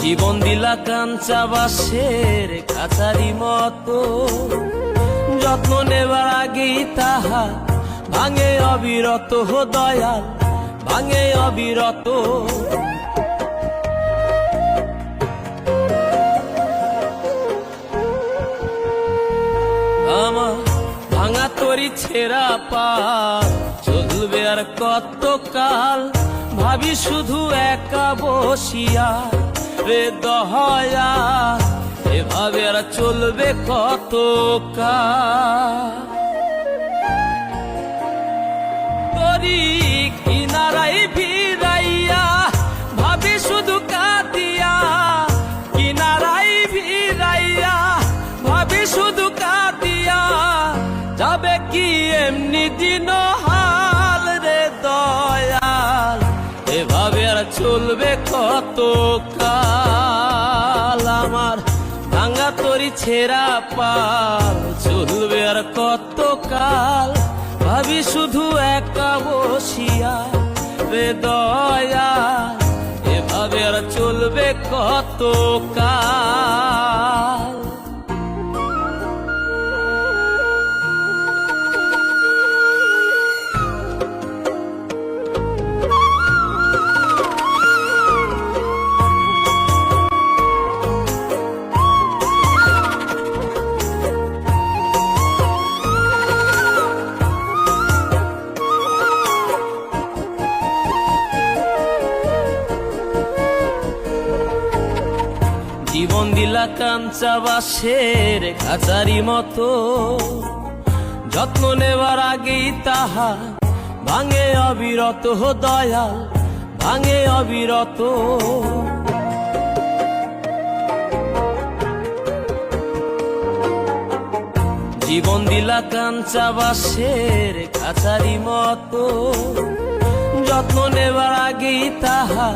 জীবন দিলা কাঞ্চা বাসের কাছারি মতো। যত্ন নেবার আগেই তাহা ভাঙে অবিরত হো দয়াল, ভাঙে অবিরত। আমার ভাঙা তরি ছেঁড়া পা চলবে আর কত কাল ভাবি শুধু একা বসিয়া রে দহয়া, এভাবে আর চলবে কত কাল? তরি কিনারাই ভিড়াইয়া ভাবি শুধু কাঁদিয়া কিনারাই ভিড়াইয়া ভাবি শুধু কাঁদিয়া, যাবে কি এমনি দিন হাল রে দয়াল? এভাবে আর চলবে কত কাল? ছেড়া ছেঁড়া পাল, চলবে আর কত কাল ভাবি শুধু একা বসিয়া রে দয়া এভাবে আর চলবে কত কাল জীবন দিলা কাঞ্চা বাসের কাচারি মতো। যত্ন নেবার আগেই তাহা ভাঙে অবিরত দয়াল, ভাঙে অবিরত। জীবন দিলা কাঞ্চা বাসের কাচারি মতো। যত্ন নেবার আগেই তাহা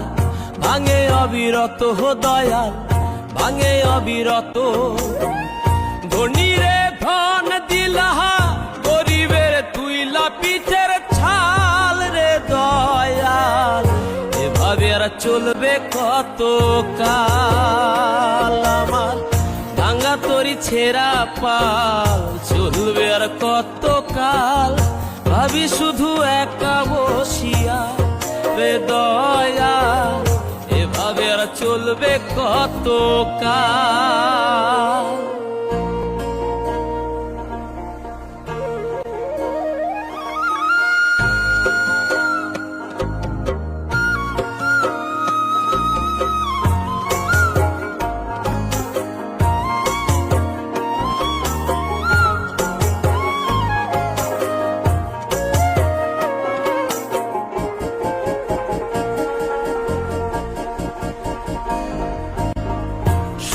ভাঙে অবিরত দয়াল ভাঙে অবিরত। ধনীরে ধন দিলাহা, গরিবের তুইলা পিঠের ছাল রে দয়াল। এভাবে আর চলবে কত কাল? আমার ভাঙা তরি ছেঁড়া পাল, চলবে আর কত কাল? ভাবি শুধু একা বসিয়া রে দয়া চলবে কত কাল?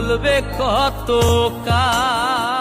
চলবে কত কাল?